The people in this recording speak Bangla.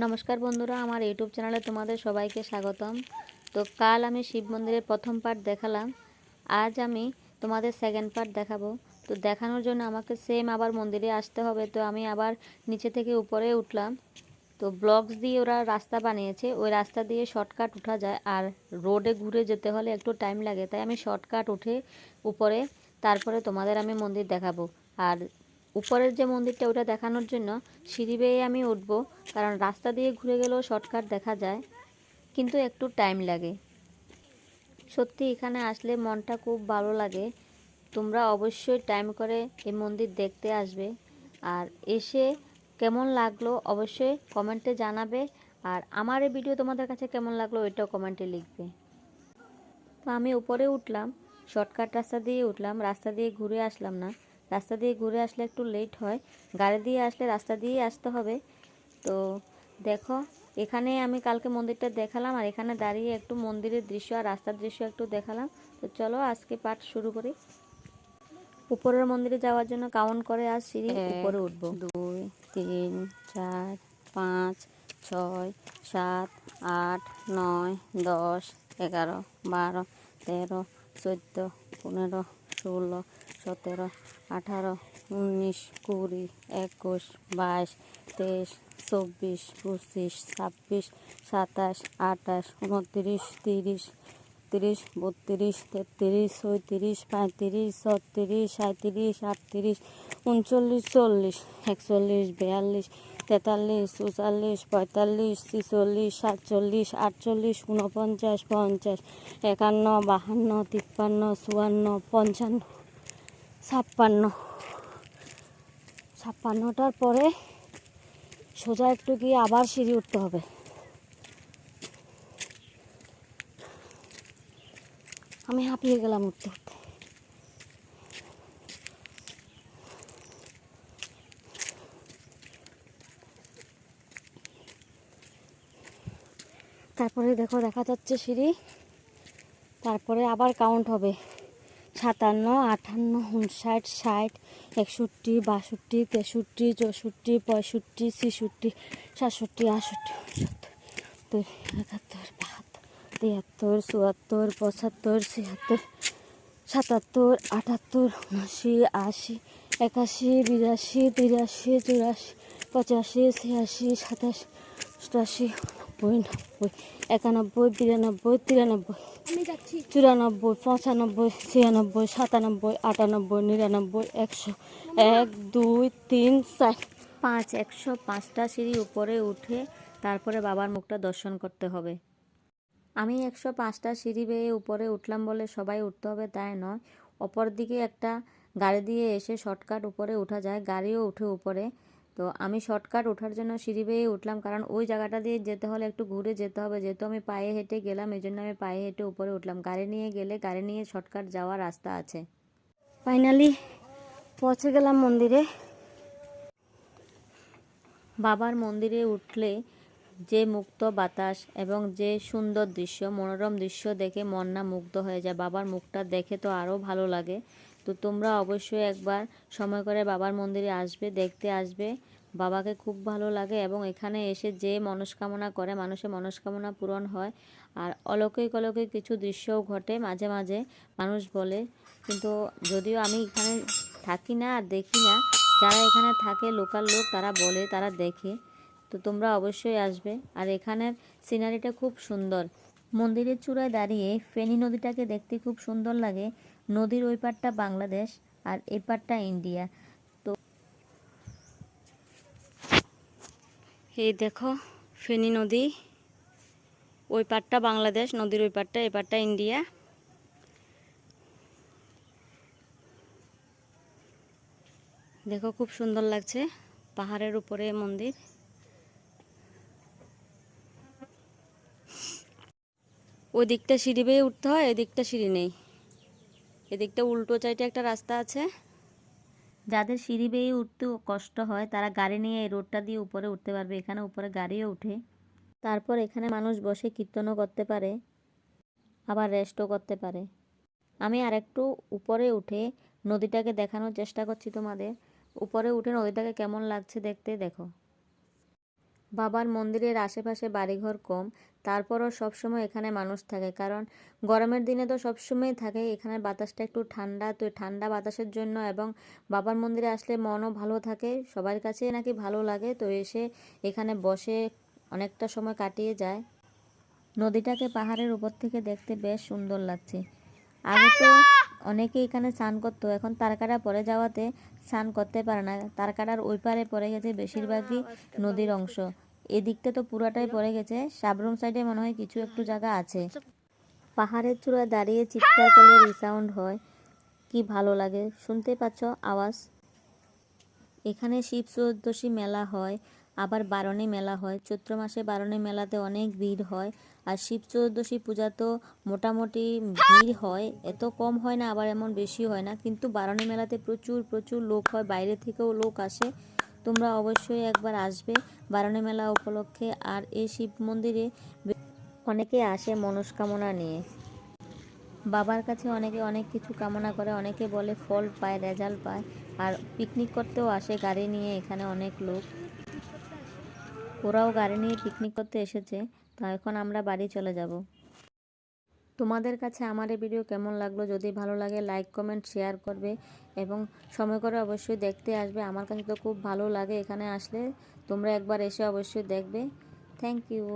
নমস্কার বন্ধুরা, আমার ইউটিউব চ্যানেলে তোমাদের সবাইকে স্বাগতম। তো কাল আমি শিব মন্দিরের প্রথম পার্ট দেখালাম। আজ আমি তোমাদের সেকেন্ড পার্ট দেখাবো। তো দেখানোর জন্য আমাকে সেম আবার মন্দিরে আসতে হবে। তো আমি আবার নিচে থেকে উপরে উঠলাম। তো ব্লকস দিয়ে ওরা রাস্তা বানিয়েছে। ওই রাস্তা দিয়ে শর্টকাট উঠা যায়। আর রোডে ঘুরে যেতে হলে একটু টাইম লাগে। তাই আমি শর্টকাট উঠে উপরে, তারপরে তোমাদের আমি মন্দির দেখাবো। আর উপরের যে মন্দিরটা ওটা দেখানোর জন্য সিঁড়ি বেয়ে আমি উঠবো, কারণ রাস্তা দিয়ে ঘুরে গেলেও শর্টকাট দেখা যায়, কিন্তু একটু টাইম লাগে। সত্যি এখানে আসলে মনটা খুব ভালো লাগে। তোমরা অবশ্যই টাইম করে এই মন্দির দেখতে আসবে। আর এসে কেমন লাগল অবশ্যই কমেন্টে জানাবে। আর আমার এই ভিডিও তোমাদের কাছে কেমন লাগল ওইটাও কমেন্টে লিখবে। তো আমি উপরে উঠলাম শর্টকাট রাস্তা দিয়ে উঠলাম, রাস্তা দিয়ে ঘুরে আসলাম না। রাস্তা দিয়ে ঘুরে আসলে একটু লেট হয়। গাড়ি দিয়ে আসলে রাস্তা দিয়েই আসতে হবে। তো দেখো এখানে আমি কালকে মন্দিরটা দেখালাম আর এখানে দাঁড়িয়ে একটু মন্দিরের দৃশ্য আর রাস্তার দৃশ্য একটু দেখালাম। তো চলো আজকে পাঠ শুরু করি। উপরের মন্দিরে যাওয়ার জন্য কাউন্ট করে আর সিঁড়ি উপরে উঠবো। দুই তিন চার পাঁচ ছয় সাত আট নয় দশ এগারো বারো তেরো চোদ্দ পনেরো ষোলো, সতেরো, আঠারো, উনিশ, কুড়ি, একুশ, বাইশ, তেইশ, চব্বিশ, পঁচিশ, ছাব্বিশ, সাতাশ, আঠাশ, উনত্রিশ, তিরিশ তিরিশ, বত্রিশ, তেত্রিশ, চৌত্রিশ, পঁয়ত্রিশ, ছত্রিশ সাঁত্রিশ আটত্রিশ, উনচল্লিশ, চল্লিশ, একচল্লিশ, বিয়াল্লিশ তেতাল্লিশ চুয়াল্লিশ পঁয়তাল্লিশ, ছিচল্লিশ, সাতচল্লিশ, আটচল্লিশ উনপঞ্চাশ পঞ্চাশ, একান্ন, বাহান্ন, তিপ্পান্ন, চুয়ান্ন, পঞ্চান্ন, ছাপ্পান্ন। ছাপ্পান্নটার পরে সোজা একটু গিয়ে আবার সিঁড়ি উঠতে হবে। আমি হাঁপিয়ে গেলাম উঠতে উঠতে। তারপরে দেখো দেখা যাচ্ছে সিঁড়ি। তারপরে আবার কাউন্ট হবে। সাতান্ন, আটান্ন, উনষাট, ষাট, একষট্টি, বাষট্টি, তেষট্টি, চৌষট্টি, পঁয়ষট্টি, ছেষট্টি, সাতষট্টি, আটষট্টি, উনসত্তর, একাত্তর, বাহাত্তর, তিয়াত্তর, চুয়াত্তর, পঁচাত্তর, ছিয়াত্তর, সাতাত্তর, আটাত্তর, উনআশি, আশি, একাশি, বিরাশি, তিরাশি, চুরাশি, পঁচাশি, ছিয়াশি, সাতাশি, অষ্টাশি নব্বই নব্বই একানব্বই বিরানব্বই তিরানব্বই চুরানব্বই পঁচানব্বই ছিয়ানব্বই সাতানব্বই আটানব্বই নিরানব্বই একশো এক দুই তিন চার। পাঁচ একশো পাঁচটা সিঁড়ি উপরে উঠে তারপরে বাবার মুখটা দর্শন করতে হবে। আমি একশো পাঁচটা সিঁড়ি বেয়ে উপরে উঠলাম বলে সবাই উঠতে হবে তাই নয়। অপর দিকে একটা গাড়ি দিয়ে এসে শর্টকাট উপরে উঠা যায়। গাড়িও উঠে উপরে। তো আমি শর্টকাট ওঠার জন্য সিঁড়ি বেয়ে উঠলাম কারণ ওই জায়গাটা দিয়ে যেতে হলে একটু ঘুরে যেতে হবে। যেহেতু আমি পায়ে হেঁটে গেলাম এই জন্য আমি পায়ে হেঁটে উপরে উঠলাম। গাড়ি নিয়ে গেলে গাড়ি নিয়ে শর্টকাট যাওয়ার রাস্তা আছে। ফাইনালি পৌঁছে গেলাম মন্দিরে। বাবার মন্দিরে উঠলে যে মুক্ত বাতাস এবং যে সুন্দর দৃশ্য মনোরম দৃশ্য দেখে মন না মুগ্ধ হয়ে যায়। বাবার মুখটা দেখে তো আরও ভালো লাগে। তো তোমরা অবশ্যই একবার সময় করে বাবার মন্দিরে আসবে, দেখতে আসবে। বাবাকে খুব ভালো লাগে এবং এখানে এসে যে মনস্কামনা করে, মানুষের মনস্কামনা পূরণ হয়। আর অলৌকিক অলৌকিক কিছু দৃশ্যও ঘটে মাঝে মাঝে, মানুষ বলে। কিন্তু যদিও আমি এখানে থাকি না আর দেখি না, যারা এখানে থাকে, লোকাল লোক, তারা বলে, তারা দেখে। তো তোমরা অবশ্যই আসবে। আর এখানের সিনারিটা খুব সুন্দর। মন্দিরের চূড়ায় দাঁড়িয়ে ফেনী নদীটাকে দেখতে খুব সুন্দর লাগে। নদীর ওই পারটা বাংলাদেশ আর এই পারটা ইন্ডিয়া। তো এই দেখো, ফেনী নদী, ওই পারটা বাংলাদেশ, নদীর ওই পারটা এই পারটা ইন্ডিয়া। দেখো, খুব সুন্দর লাগছে পাহাড়ের উপরে মন্দির। ওই দিকটা সিঁড়ি বেয়ে উঠতে হয় এদিকটা সিঁড়ি নেই। এদিকটা উল্টো চাইটে একটা রাস্তা আছে। যাদের সিঁড়ি বেয়ে উঠতে কষ্ট হয়, তারা গাড়ি নিয়ে এই রোডটা দিয়ে উপরে উঠতে পারবে। এখানে উপরে গাড়িও উঠে তারপর এখানে মানুষ বসে কীর্তনও করতে পারে, আবার রেস্টও করতে পারে। আমি আর একটু উপরে উঠে নদীটাকে দেখানোর চেষ্টা করছি তোমাদের। উপরে উঠে নদীটাকে কেমন লাগছে দেখতে দেখো। বাবার মন্দিরের আশেপাশে বাড়িঘর কম, তারপরও সবসময় এখানে মানুষ থাকে। কারণ গরমের দিনে তো সবসময় থাকে এখানে বাতাসটা একটু ঠান্ডা। তো ঠান্ডা বাতাসের জন্য এবং বাবার মন্দিরে আসলে মনও ভালো থাকে, সবার কাছে নাকি ভালো লাগে। তো এসে এখানে বসে অনেকটা সময় কাটিয়ে যায়। নদীটাকে পাহাড়ের উপর থেকে দেখতে বেশ সুন্দর লাগছে। আগে তো অনেকে এখানে স্নান করতো, এখন তারকাটা পরে যাওয়াতে স্নান করতে পারে না। তারকাটার ওই পারে পড়ে গেছে, বেশিরভাগই নদীর অংশ। এদিকটা তো পুরাটাই পড়ে গেছে। সাবরুম সাইডে মনে হয় কিছু একটু জায়গা আছে। পাহাড়ের চূড়ায় দাঁড়িয়ে চিৎকার করলে রিসাউন্ড হয়। কি ভালো লাগে। শুনতে পাচ্ছ আওয়াজ। এখানে শিব চৌদ্দশী মেলা হয়, আবার বারণে মেলা হয়। চৈত্র মাসে বারণে মেলাতে অনেক ভিড় হয়। আর শিব চতুর্দশী পূজা তো মোটামুটি ভিড় হয়। এত কম হয় না, আবার এমন বেশি হয় না। কিন্তু বারণে মেলাতে প্রচুর প্রচুর লোক হয়। বাইরে থেকেও লোক আসে। তোমরা অবশ্যই একবার আসবে বারণী মেলা উপলক্ষে আর এই শিব মন্দিরে অনেকে আসে মনস্কামনা নিয়ে। বাবার কাছে অনেকে অনেক কিছু কামনা করে, অনেকে বলে ফল পায়, রেজাল্ট পায়, আর পিকনিক করতেও আসে, গাড়ি নিয়ে এখানে অনেক লোক। ওরাও গাড়ি নিয়ে পিকনিক করতে এসেছে, তো এখন আমরা বাড়ি চলে যাব। তোমাদের কাছে আমার এই ভিডিও কেমন লাগল? যদি ভালো লাগে লাইক কমেন্ট শেয়ার করবে এবং সময় করে অবশ্যই দেখতে আসবে। আমার কাছে তো খুব ভালো লাগে এখানে আসলে। তোমরা একবার এসে অবশ্যই দেখবে। Thank you